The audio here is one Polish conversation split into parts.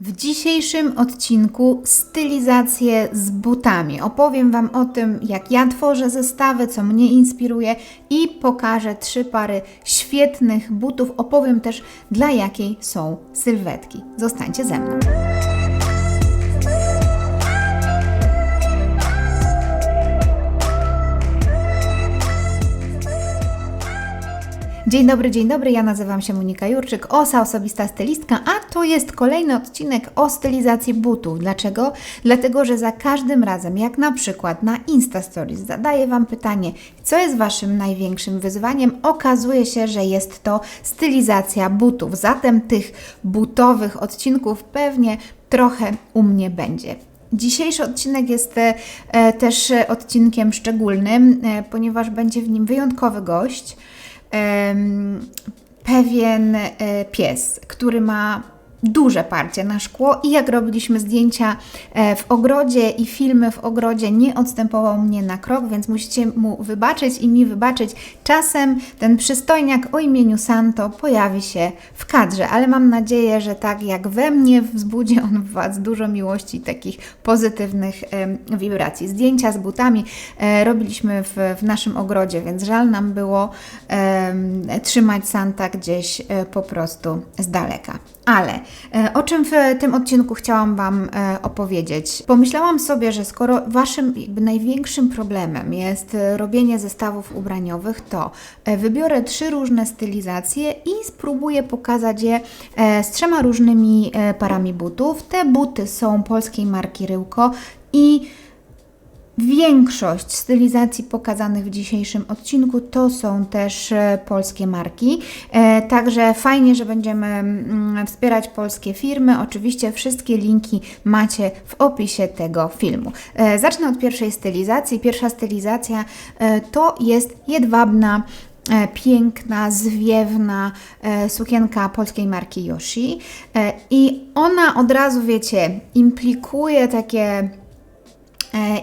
W dzisiejszym odcinku stylizację z butami. Opowiem Wam o tym, jak ja tworzę zestawy, co mnie inspiruje i pokażę trzy pary świetnych butów. Opowiem też, dla jakiej są sylwetki. Zostańcie ze mną. Dzień dobry, dzień dobry. Ja nazywam się Monika Jurczyk, osa osobista stylistka, a to jest kolejny odcinek o stylizacji butów. Dlaczego? Dlatego, że za każdym razem, jak na przykład na Insta Stories, zadaję Wam pytanie, co jest Waszym największym wyzwaniem, okazuje się, że jest to stylizacja butów. Zatem tych butowych odcinków pewnie trochę u mnie będzie. Dzisiejszy odcinek jest e, też odcinkiem szczególnym, e, ponieważ będzie w nim wyjątkowy gość pewien e, pies, który ma duże parcie na szkło i jak robiliśmy zdjęcia e, w ogrodzie i filmy w ogrodzie, nie odstępował mnie na krok, więc musicie mu wybaczyć i mi wybaczyć. Czasem ten przystojniak o imieniu Santo pojawi się w kadrze, ale mam nadzieję, że tak jak we mnie wzbudzi on w Was dużo miłości i takich pozytywnych wibracji. Zdjęcia z butami e, robiliśmy w, w naszym ogrodzie, więc żal nam było trzymać Santa gdzieś e, po prostu z daleka. Ale e, o czym w tym odcinku chciałam Wam e, opowiedzieć? Pomyślałam sobie, że skoro Waszym największym problemem jest e, robienie zestawów ubraniowych, to wybiorę trzy różne stylizacje i spróbuję pokazać je z trzema różnymi parami butów. Te buty są polskiej marki Ryłko i Większość stylizacji pokazanych w dzisiejszym odcinku to są też e, polskie marki. E, także fajnie, że będziemy mm, wspierać polskie firmy. Oczywiście wszystkie linki macie w opisie tego filmu. E, zacznę od pierwszej stylizacji. Pierwsza stylizacja to jest jedwabna piękna, zwiewna sukienka polskiej marki Yoshi. I ona od razu, wiecie, implikuje takie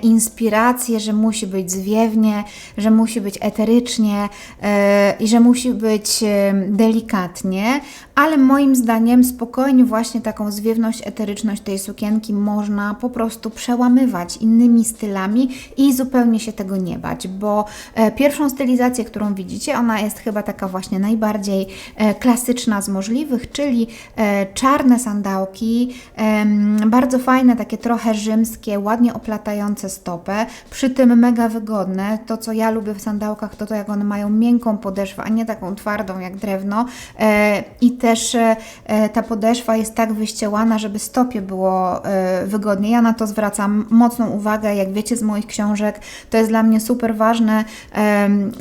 inspirację, że musi być zwiewnie, że musi być eterycznie e, i że musi być e, delikatnie, ale moim zdaniem spokojnie właśnie taką zwiewność, eteryczność tej sukienki można po prostu przełamywać innymi stylami i zupełnie się tego nie bać, bo e, pierwszą stylizację, którą widzicie, ona jest chyba taka właśnie najbardziej e, klasyczna z możliwych, czyli e, czarne sandałki, bardzo fajne, takie trochę rzymskie, ładnie oplatające stopę, przy tym mega wygodne. To, co ja lubię w sandałkach, to to, jak one mają miękką podeszwę, a nie taką twardą jak drewno. I też e, e, ta podeszwa jest tak wyściełana, żeby stopie było e, wygodnie. Ja na to zwracam mocną uwagę, jak wiecie z moich książek, to jest dla mnie super ważne,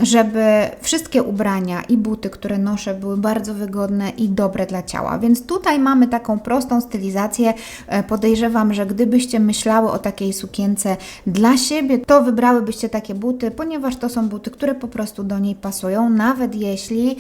żeby wszystkie ubrania i buty, które noszę, były bardzo wygodne i dobre dla ciała. Więc tutaj mamy taką prostą stylizację. Podejrzewam, że gdybyście myślały o takiej sukience dla siebie, to wybrałybyście takie buty, ponieważ to są buty, które po prostu do niej pasują, nawet jeśli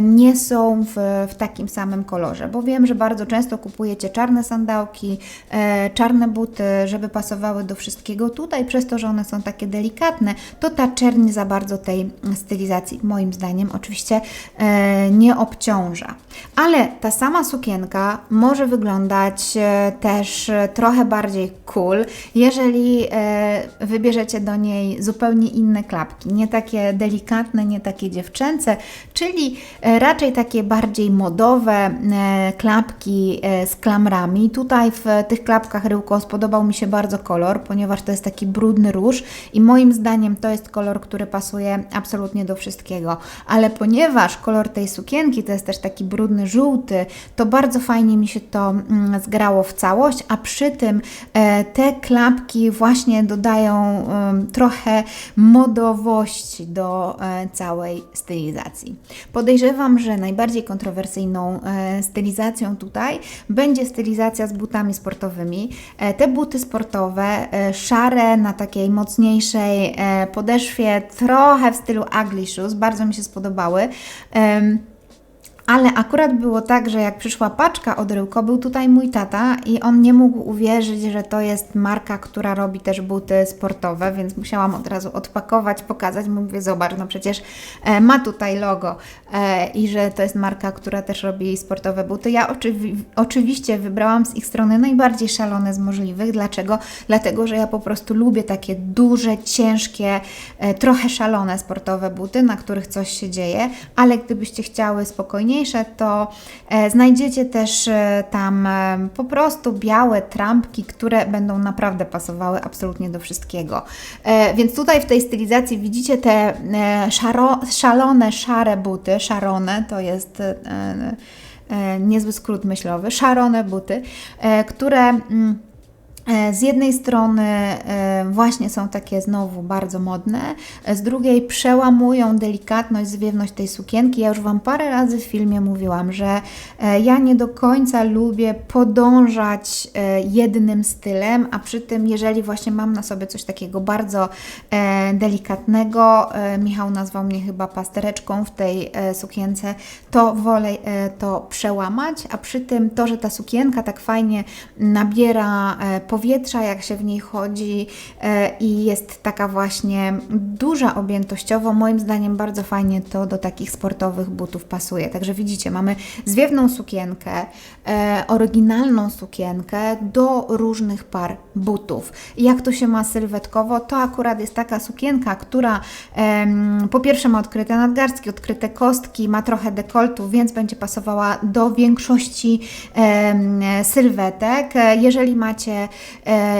nie są w, w takim samym kolorze. Bo wiem, że bardzo często kupujecie czarne sandałki, e, czarne buty, żeby pasowały do wszystkiego. Tutaj, przez to, że one są takie delikatne, to ta czerń za bardzo tej stylizacji, moim zdaniem, oczywiście e, nie obciąża. Ale ta sama sukienka może wyglądać e, też e, trochę bardziej cool, jeżeli e, wybierzecie do niej zupełnie inne klapki, nie takie delikatne, nie takie dziewczęce, czyli raczej takie bardziej modowe klapki z klamrami. Tutaj w tych klapkach Ryłko spodobał mi się bardzo kolor, ponieważ to jest taki brudny róż i moim zdaniem to jest kolor, który pasuje absolutnie do wszystkiego. Ale ponieważ kolor tej sukienki to jest też taki brudny żółty, to bardzo fajnie mi się to mm, zgrało w całość, a przy tym e, te klapki właśnie dodają trochę modowości do e, całej stylizacji. Podejrzewam, że najbardziej kontrowersyjną e, stylizacją tutaj będzie stylizacja z butami sportowymi. Te buty sportowe, szare na takiej mocniejszej podeszwie, trochę w stylu ugly shoes, bardzo mi się spodobały. Ale akurat było tak, że jak przyszła paczka od Ryłko, był tutaj mój tata i on nie mógł uwierzyć, że to jest marka, która robi też buty sportowe, więc musiałam od razu odpakować, pokazać. Mówię, zobacz, no przecież e, ma tutaj logo e, i że to jest marka, która też robi sportowe buty. Ja oczywi oczywiście wybrałam z ich strony najbardziej szalone z możliwych. Dlaczego? Dlatego, że ja po prostu lubię takie duże, ciężkie, e, trochę szalone sportowe buty, na których coś się dzieje, ale gdybyście chciały to e, znajdziecie też e, tam e, po prostu białe trampki, które będą naprawdę pasowały absolutnie do wszystkiego. Więc tutaj w tej stylizacji widzicie te szaro, szalone, szare buty, szarone to jest niezły skrót myślowy, szarone buty, które. E, Z jednej strony e, właśnie są takie znowu bardzo modne, e, z drugiej przełamują delikatność, zwiewność tej sukienki. Ja już Wam parę razy w filmie mówiłam, że ja nie do końca lubię podążać jednym stylem, a przy tym, jeżeli właśnie mam na sobie coś takiego bardzo delikatnego, Michał nazwał mnie chyba pastereczką w tej sukience, to wolę to przełamać, a przy tym to, że ta sukienka tak fajnie nabiera e, powietrza, jak się w niej chodzi e, i jest taka właśnie duża objętościowo, moim zdaniem bardzo fajnie to do takich sportowych butów pasuje. Także widzicie, mamy zwiewną sukienkę, e, oryginalną sukienkę do różnych par butów. Jak to się ma sylwetkowo, to akurat jest taka sukienka, która po pierwsze ma odkryte nadgarstki, odkryte kostki, ma trochę dekoltu, więc będzie pasowała do większości sylwetek. E, Jeżeli macie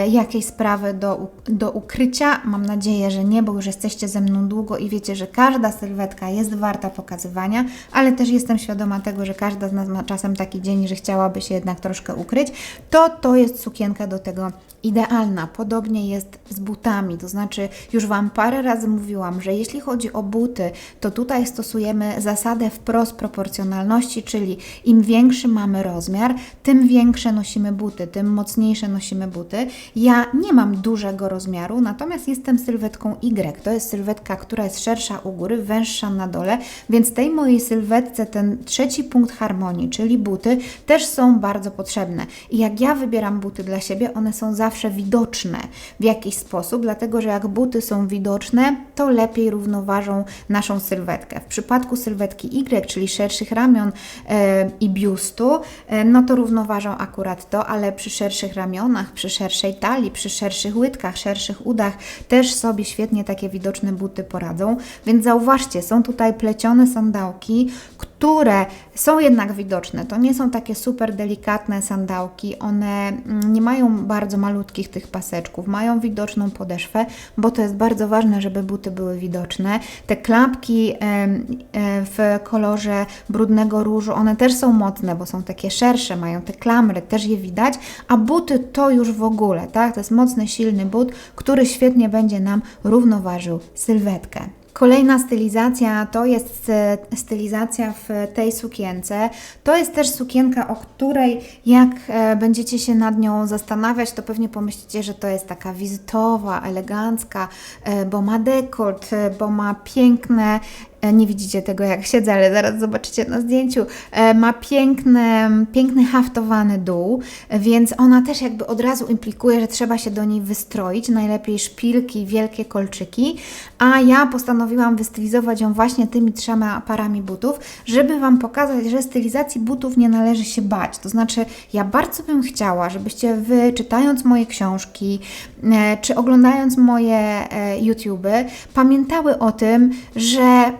jakieś sprawy do, do ukrycia, mam nadzieję, że nie, bo już jesteście ze mną długo i wiecie, że każda sylwetka jest warta pokazywania, ale też jestem świadoma tego, że każda z nas ma czasem taki dzień, że chciałaby się jednak troszkę ukryć, to to jest sukienka do tego idealna. Podobnie jest z butami, to znaczy już Wam parę razy mówiłam, że jeśli chodzi o buty, to tutaj stosujemy zasadę wprost proporcjonalności, czyli im większy mamy rozmiar, tym większe nosimy buty, tym mocniejsze nosimy buty. Ja nie mam dużego rozmiaru, natomiast jestem sylwetką Y. To jest sylwetka, która jest szersza u góry, węższa na dole, więc tej mojej sylwetce ten trzeci punkt harmonii, czyli buty, też są bardzo potrzebne. I jak ja wybieram buty dla siebie, one są zawsze widoczne w jakiś sposób, dlatego że jak buty są widoczne, to lepiej równoważą naszą sylwetkę. W przypadku sylwetki Y, czyli szerszych ramion e, i biustu, e, no to równoważą akurat to, ale przy szerszych ramionach, przy szerszej talii, przy szerszych łydkach, szerszych udach też sobie świetnie takie widoczne buty poradzą. Więc zauważcie, są tutaj plecione sandałki, które są jednak widoczne. To nie są takie super delikatne sandałki, one mm, nie mają bardzo malutkich tych paseczków, mają widoczną podeszwę, bo to jest bardzo ważne, żeby buty były widoczne. Te klapki w kolorze brudnego różu, one też są mocne, bo są takie szersze, mają te klamry, też je widać, a buty to już w ogóle, tak? To jest mocny, silny but, który świetnie będzie nam równoważył sylwetkę. Kolejna stylizacja to jest e, stylizacja w tej sukience. To jest też sukienka, o której jak e, będziecie się nad nią zastanawiać, to pewnie pomyślicie, że to jest taka wizytowa, elegancka, e, bo ma dekolt, bo ma piękne Nie widzicie tego jak siedzę, ale zaraz zobaczycie na zdjęciu. E, Ma piękny, piękny haftowany dół, e, więc ona też jakby od razu implikuje, że trzeba się do niej wystroić. Najlepiej szpilki, wielkie kolczyki. A ja postanowiłam wystylizować ją właśnie tymi trzema parami butów, żeby Wam pokazać, że stylizacji butów nie należy się bać. To znaczy, ja bardzo bym chciała, żebyście Wy, czytając moje książki, e, czy oglądając moje e, YouTube, pamiętały o tym, że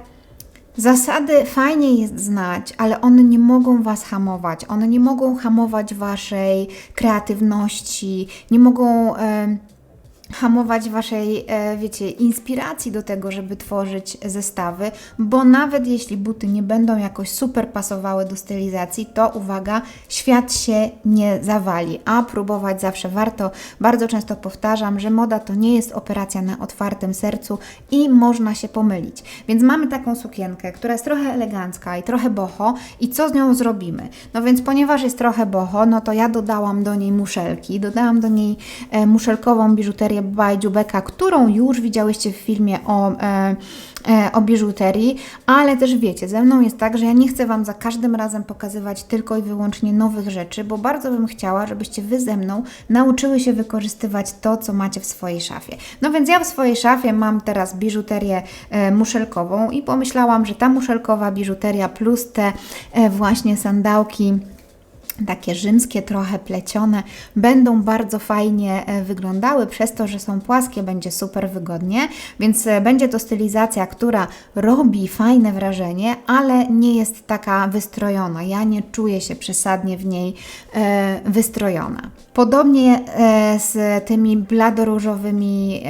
Zasady fajnie jest znać, ale one nie mogą Was hamować. One nie mogą hamować Waszej kreatywności, nie mogą e, hamować Waszej, e, wiecie, inspiracji do tego, żeby tworzyć zestawy, bo nawet jeśli buty nie będą jakoś super pasowały do stylizacji, to uwaga, świat się nie zawali, a próbować zawsze warto. Bardzo często powtarzam, że moda to nie jest operacja na otwartym sercu i można się pomylić. Więc mamy taką sukienkę, która jest trochę elegancka i trochę boho i co z nią zrobimy? No więc ponieważ jest trochę boho, no to ja dodałam do niej muszelki, dodałam do niej e, muszelkową biżuterię serię by którą już widziałyście w filmie o, e, e, o biżuterii, ale też wiecie, ze mną jest tak, że ja nie chcę Wam za każdym razem pokazywać tylko i wyłącznie nowych rzeczy, bo bardzo bym chciała, żebyście Wy ze mną nauczyły się wykorzystywać to, co macie w swojej szafie. No więc ja w swojej szafie mam teraz biżuterię e, muszelkową i pomyślałam, że ta muszelkowa biżuteria plus te e, właśnie sandałki takie rzymskie, trochę plecione, będą bardzo fajnie e, wyglądały. Przez to, że są płaskie, będzie super wygodnie, więc e, będzie to stylizacja, która robi fajne wrażenie, ale nie jest taka wystrojona. Ja nie czuję się przesadnie w niej e, wystrojona. Podobnie e, z tymi bladoróżowymi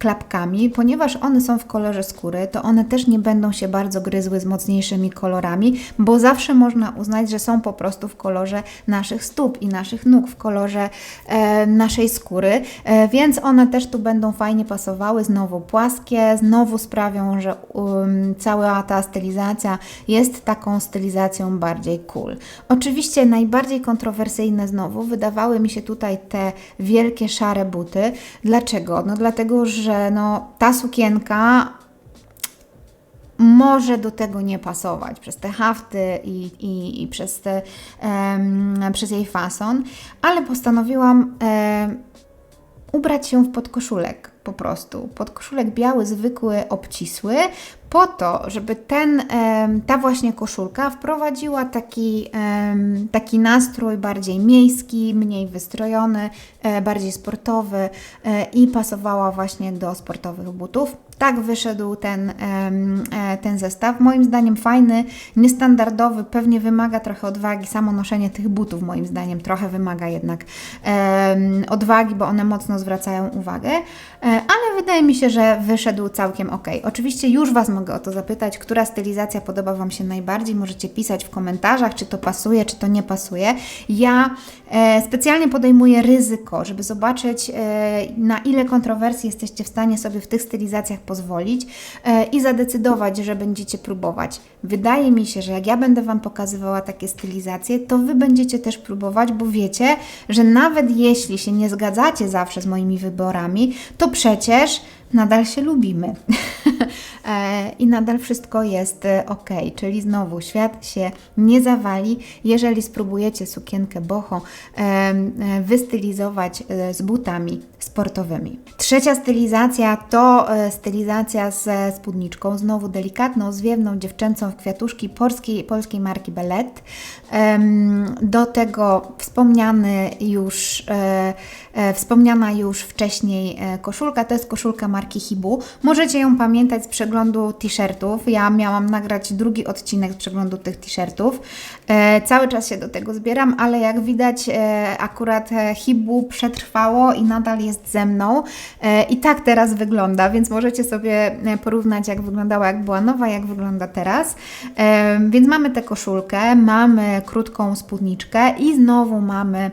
klapkami, ponieważ one są w kolorze skóry, to one też nie będą się bardzo gryzły z mocniejszymi kolorami, bo zawsze można uznać, że są po prostu w kolorze naszych stóp i naszych nóg, w kolorze e, naszej skóry, e, więc one też tu będą fajnie pasowały, znowu płaskie, znowu sprawią, że um, cała ta stylizacja jest taką stylizacją bardziej cool. Oczywiście najbardziej kontrowersyjne znowu wydawały mi się tutaj te wielkie szare buty. Dlaczego? No dlatego, że że no, ta sukienka może do tego nie pasować przez te hafty i, i, i przez, te, um, przez jej fason, ale postanowiłam um, ubrać się w podkoszulek po prostu. Podkoszulek biały, zwykły, obcisły, po to, żeby ten, ta właśnie koszulka wprowadziła taki, taki nastrój bardziej miejski, mniej wystrojony, e, bardziej sportowy e, i pasowała właśnie do sportowych butów. Tak wyszedł ten, e, ten zestaw. Moim zdaniem fajny, niestandardowy, pewnie wymaga trochę odwagi. Samo noszenie tych butów, moim zdaniem, trochę wymaga jednak odwagi, bo one mocno zwracają uwagę, ale wydaje mi się, że wyszedł całkiem ok. Oczywiście już Was mogę o to zapytać, która stylizacja podoba Wam się najbardziej. Możecie pisać w komentarzach, czy to pasuje, czy to nie pasuje. Ja e, specjalnie podejmuję ryzyko, żeby zobaczyć, e, na ile kontrowersji jesteście w stanie sobie w tych stylizacjach pozwolić e, i zadecydować, że będziecie próbować. Wydaje mi się, że jak ja będę Wam pokazywała takie stylizacje, to Wy będziecie też próbować, bo wiecie, że nawet jeśli się nie zgadzacie zawsze z moimi wyborami, to przecież nadal się lubimy e, i nadal wszystko jest e, ok. Czyli znowu świat się nie zawali, jeżeli spróbujecie sukienkę boho e, wystylizować z butami sportowymi. Trzecia stylizacja to stylizacja ze spódniczką, znowu delikatną, zwiewną, dziewczęcą w kwiatuszki polskiej, polskiej marki Bellet. Do tego wspomniany już, wspomniana już wcześniej koszulka, to jest koszulka marki marki Hibu. Możecie ją pamiętać z przeglądu t-shirtów. Ja miałam nagrać drugi odcinek z przeglądu tych t-shirtów. E, cały czas się do tego zbieram, ale jak widać, e, akurat e, Hibu przetrwało i nadal jest ze mną. E, I tak teraz wygląda, więc możecie sobie e, porównać, jak wyglądała, jak była nowa, jak wygląda teraz. E, więc mamy tę koszulkę, mamy krótką spódniczkę i znowu mamy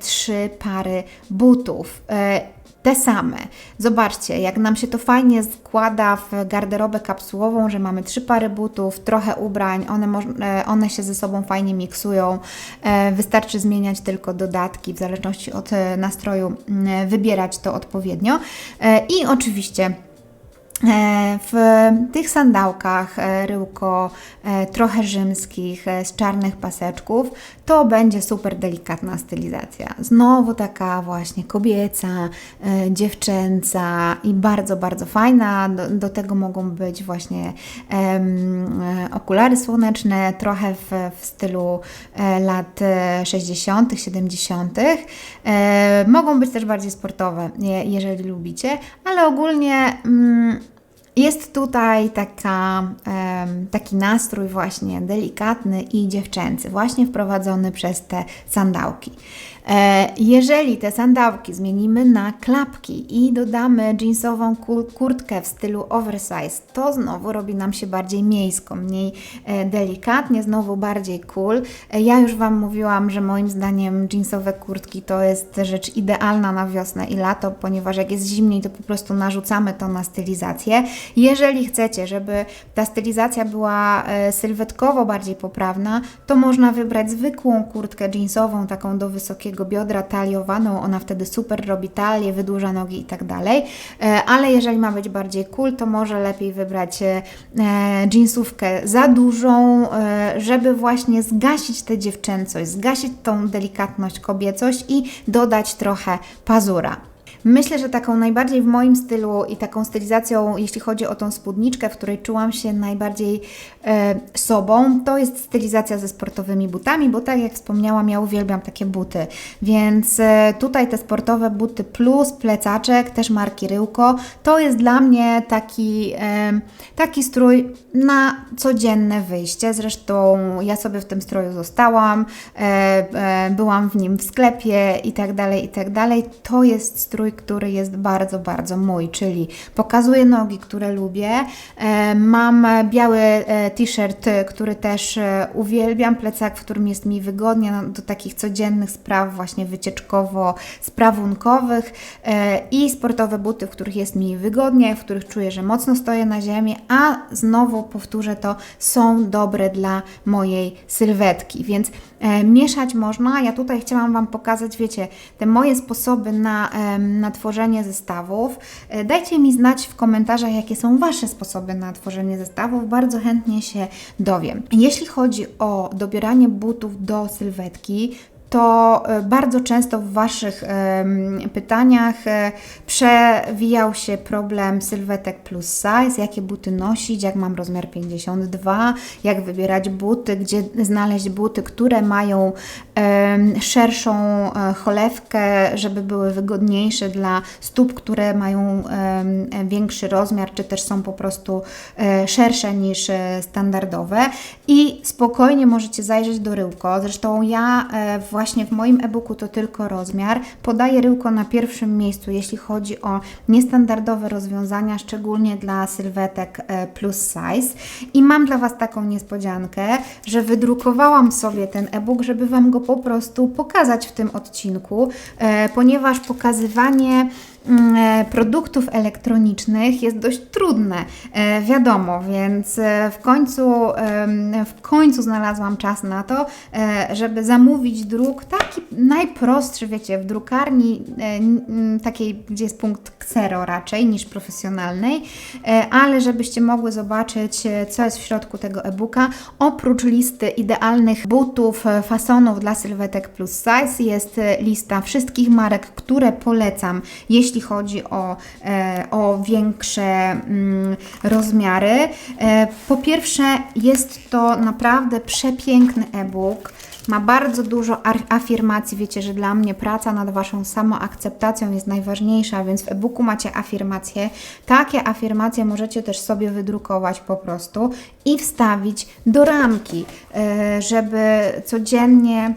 trzy pary butów te same. Zobaczcie, jak nam się to fajnie składa w garderobę kapsułową, że mamy trzy pary butów, trochę ubrań, one, e, one się ze sobą fajnie miksują. E, wystarczy zmieniać tylko dodatki, w zależności od e, nastroju, wybierać to odpowiednio. I oczywiście w tych sandałkach e, ryłko e, trochę rzymskich z czarnych paseczków to będzie super delikatna stylizacja. Znowu taka właśnie kobieca, dziewczęca i bardzo, bardzo fajna. Do, do tego mogą być właśnie um, okulary słoneczne, trochę w, w stylu lat 60., 70. E, mogą być też bardziej sportowe, jeżeli lubicie, ale ogólnie. Um, jest tutaj taka, taki nastrój właśnie delikatny i dziewczęcy, właśnie wprowadzony przez te sandałki. E, jeżeli te sandałki zmienimy na klapki i dodamy jeansową kurtkę w stylu oversize, to znowu robi nam się bardziej miejsko, mniej e, delikatnie, znowu bardziej cool. E, ja już Wam mówiłam, że moim zdaniem jeansowe kurtki to jest rzecz idealna na wiosnę i lato, ponieważ jak jest zimniej, to po prostu narzucamy to na stylizację. Jeżeli chcecie, żeby ta stylizacja była sylwetkowo bardziej poprawna, to można wybrać zwykłą kurtkę jeansową, taką do wysokiego takiego biodra taliowaną, ona wtedy super robi talię, wydłuża nogi i tak dalej. E, ale jeżeli ma być bardziej cool, to może lepiej wybrać e, jeansówkę za dużą, e, żeby właśnie zgasić tę dziewczęcość, zgasić tą delikatność, kobiecość i dodać trochę pazura. Myślę, że taką najbardziej w moim stylu i taką stylizacją, jeśli chodzi o tą spódniczkę, w której czułam się najbardziej e, sobą, to jest stylizacja ze sportowymi butami, bo tak jak wspomniałam, ja uwielbiam takie buty. Więc e, tutaj te sportowe buty plus plecaczek, też marki Ryłko, to jest dla mnie taki, e, taki strój na codzienne wyjście. Zresztą ja sobie w tym stroju zostałam, e, e, byłam w nim w sklepie i tak dalej, i tak dalej. To jest strój, który jest bardzo, bardzo mój, czyli pokazuję nogi, które lubię. E, mam biały e, t-shirt, który też e, uwielbiam, plecak, w którym jest mi wygodnie no, do takich codziennych spraw, właśnie wycieczkowo-sprawunkowych i sportowe buty, w których jest mi wygodnie, w których czuję, że mocno stoję na ziemi, a znowu powtórzę to, są dobre dla mojej sylwetki, więc mieszać można. Ja tutaj chciałam Wam pokazać, wiecie, te moje sposoby na, na tworzenie zestawów. E, Dajcie mi znać w komentarzach, jakie są Wasze sposoby na tworzenie zestawów. Bardzo chętnie się dowiem. Jeśli chodzi o dobieranie butów do sylwetki, to e, bardzo często w Waszych pytaniach e, przewijał się problem sylwetek plus size, jakie buty nosić, jak mam rozmiar 52, jak wybierać buty, gdzie znaleźć buty, które mają szerszą e, cholewkę, żeby były wygodniejsze dla stóp, które mają większy rozmiar, czy też są po prostu szersze niż standardowe i spokojnie możecie zajrzeć do Ryłko. Zresztą ja e, właśnie w moim e-booku to tylko rozmiar. Podaję Ryłko na pierwszym miejscu, jeśli chodzi o niestandardowe rozwiązania, szczególnie dla sylwetek e, plus size. I mam dla Was taką niespodziankę, że wydrukowałam sobie ten e-book, żeby Wam go po prostu pokazać w tym odcinku, e, ponieważ pokazywanie produktów elektronicznych jest dość trudne, e, wiadomo, więc e, w końcu, w końcu znalazłam czas na to, e, żeby zamówić druk taki najprostszy, wiecie, w drukarni e, takiej, gdzie jest punkt ksero raczej niż profesjonalnej, e, ale żebyście mogły zobaczyć, e, co jest w środku tego e-booka. Oprócz listy idealnych butów, e, fasonów dla sylwetek plus size jest e, lista wszystkich marek, które polecam, jeśli chodzi o, e, o większe mm, rozmiary. E, po pierwsze, jest to naprawdę przepiękny e-book. Ma bardzo dużo afirmacji. Wiecie, że dla mnie praca nad Waszą samoakceptacją jest najważniejsza, więc w e-booku macie afirmacje. Takie afirmacje możecie też sobie wydrukować po prostu i wstawić do ramki, e, żeby codziennie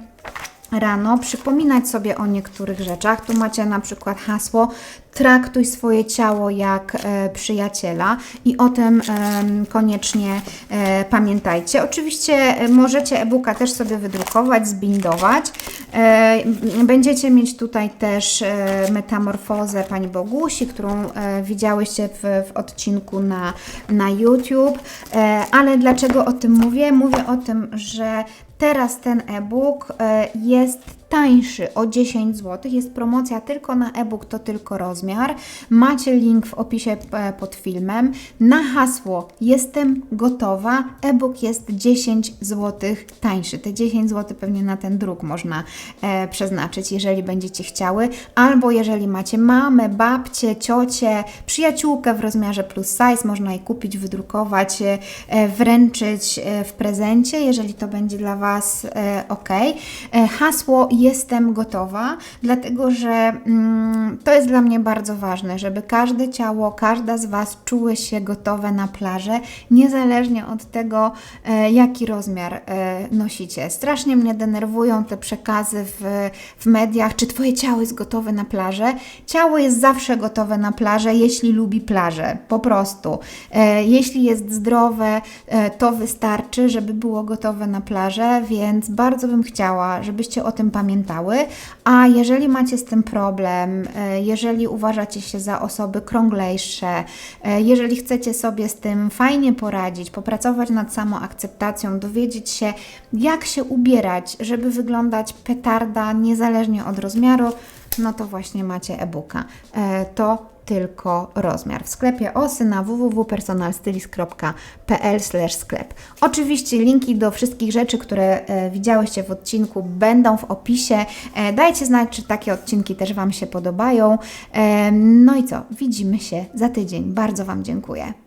rano przypominać sobie o niektórych rzeczach. Tu macie na przykład hasło traktuj swoje ciało jak e, przyjaciela i o tym em, koniecznie e, pamiętajcie. Oczywiście e, możecie e-booka też sobie wydrukować, zbindować. E, będziecie mieć tutaj też e, metamorfozę Pani Bogusi, którą e, widziałyście w, w odcinku na, na YouTube. E, ale dlaczego o tym mówię? Mówię o tym, że Teraz ten e-book e, jest tańszy o 10 zł. Jest promocja tylko na e-book, to tylko rozmiar. Macie link w opisie e, pod filmem. Na hasło Jestem gotowa. E-book jest 10 zł tańszy. Te 10 zł pewnie na ten druk można e, przeznaczyć, jeżeli będziecie chciały. Albo jeżeli macie mamę, babcię, ciocię, przyjaciółkę w rozmiarze plus size, można je kupić, wydrukować, e, e, wręczyć e, w prezencie, jeżeli to będzie dla Was e, ok. E, hasło Jestem gotowa, dlatego że mm, to jest dla mnie bardzo ważne, żeby każde ciało, każda z Was czuły się gotowe na plażę, niezależnie od tego, e, jaki rozmiar e, nosicie. Strasznie mnie denerwują te przekazy w, w mediach, czy Twoje ciało jest gotowe na plażę. Ciało jest zawsze gotowe na plażę, jeśli lubi plażę, po prostu. E, jeśli jest zdrowe, e, to wystarczy, żeby było gotowe na plażę, więc bardzo bym chciała, żebyście o tym pamiętali pamiętały. A jeżeli macie z tym problem, e, jeżeli uważacie się za osoby krąglejsze, e, jeżeli chcecie sobie z tym fajnie poradzić, popracować nad samoakceptacją, dowiedzieć się, jak się ubierać, żeby wyglądać petarda niezależnie od rozmiaru, no to właśnie macie e-booka. E, To tylko rozmiar. W sklepie OSY na www.personalstylist.pl sklep. Oczywiście linki do wszystkich rzeczy, które e, widziałyście w odcinku będą w opisie. E, dajcie znać, czy takie odcinki też Wam się podobają. E, no i co? Widzimy się za tydzień. Bardzo Wam dziękuję.